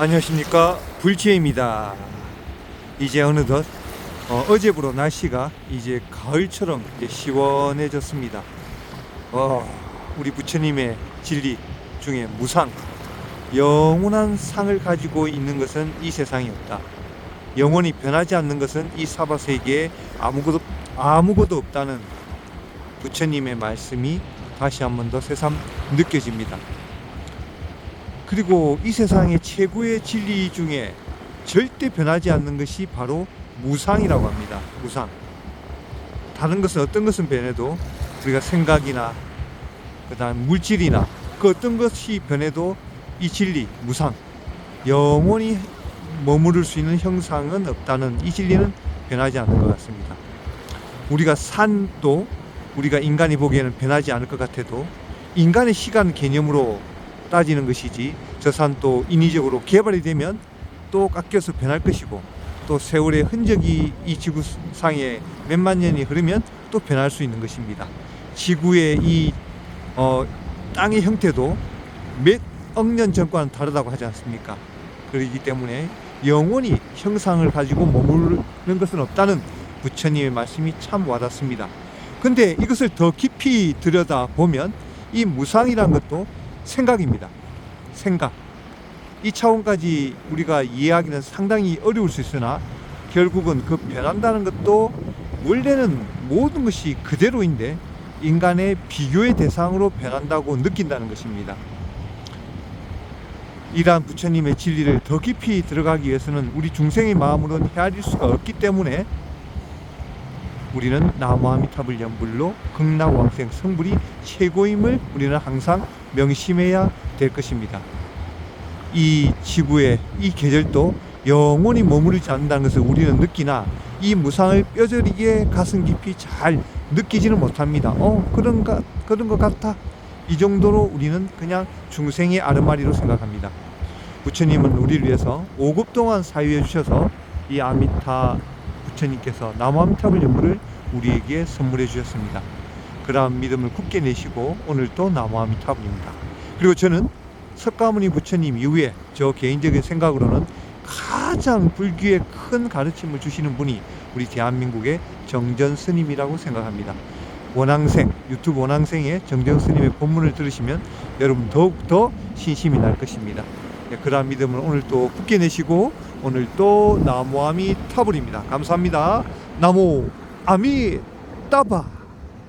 안녕하십니까? 불치입니다. 이제 어느덧 어, 어제부로 날씨가 이제 가을처럼 이제 시원해졌습니다. 어, 우리 부처님의 진리 중에 무상 영원한 상을 가지고 있는 것은 이 세상에 없다. 영원히 변하지 않는 것은 이 사바 세계에 아무것도 아무것도 없다는 부처님의 말씀이 다시 한 번 더 새삼 느껴집니다. 그리고 이 세상의 최고의 진리 중에 절대 변하지 않는 것이 바로 무상이라고 합니다. 무상. 다른 것은 어떤 것은 변해도 우리가 생각이나 그다음 물질이나 그 어떤 것이 변해도 이 진리 무상 영원히 머무를 수 있는 형상은 없다는 이 진리는 변하지 않는 것 같습니다. 우리가 산도 우리가 인간이 보기에는 변하지 않을 것 같아도 인간의 시간 개념으로 따지는 것이지 저 산도 인위적으로 개발이 되면 또 깎여서 변할 것이고 또 세월의 흔적이 이 지구상에 몇만 년이 흐르면 또 변할 수 있는 것입니다. 지구의 이 어, 땅의 형태도 몇 억 년 전과는 다르다고 하지 않습니까? 그렇기 때문에 영원히 형상을 가지고 머무르는 것은 없다는 부처님의 말씀이 참 와닿습니다. 근데 이것을 더 깊이 들여다 보면 이 무상이란 것도 생각입니다. 생각. 이 차원까지 우리가 이해하기는 상당히 어려울 수 있으나 결국은 그 변한다는 것도 원래는 모든 것이 그대로인데 인간의 비교의 대상으로 변한다고 느낀다는 것입니다. 이러한 부처님의 진리를 더 깊이 들어가기 위해서는 우리 중생의 마음으로는 헤아릴 수가 없기 때문에 우리는 나무아미타불 연불로 극락왕생 성불이 최고임을 우리는 항상 명심해야 될 것입니다. 이 지구의 이 계절도 영원히 머무르지 않는다는 것을 우리는 느끼나 이 무상을 뼈저리게 가슴 깊이 잘 느끼지는 못합니다. 어 그런가 그런 것 같아. 이 정도로 우리는 그냥 중생의 아르마리로 생각합니다. 부처님은 우리를 위해서 5급 동안 사유해 주셔서 이 아미타 부처님께서 나무아미타불 연불을 우리에게 선물해 주셨습니다. 그러한 믿음을 굳게 내시고 오늘도 나무아미타불입니다. 그리고 저는 석가모니 부처님 이후에 저 개인적인 생각으로는 가장 불교에 큰 가르침을 주시는 분이 우리 대한민국의 정전 스님이라고 생각합니다. 원앙생 유튜브 원앙생의 정전 스님의 본문을 들으시면 여러분 더욱 더 신심이 날 것입니다. 네, 그러한 믿음을 오늘 또 굳게 내시고 오늘 또 나무아미 타불입니다. 감사합니다. 나무 아미 따바.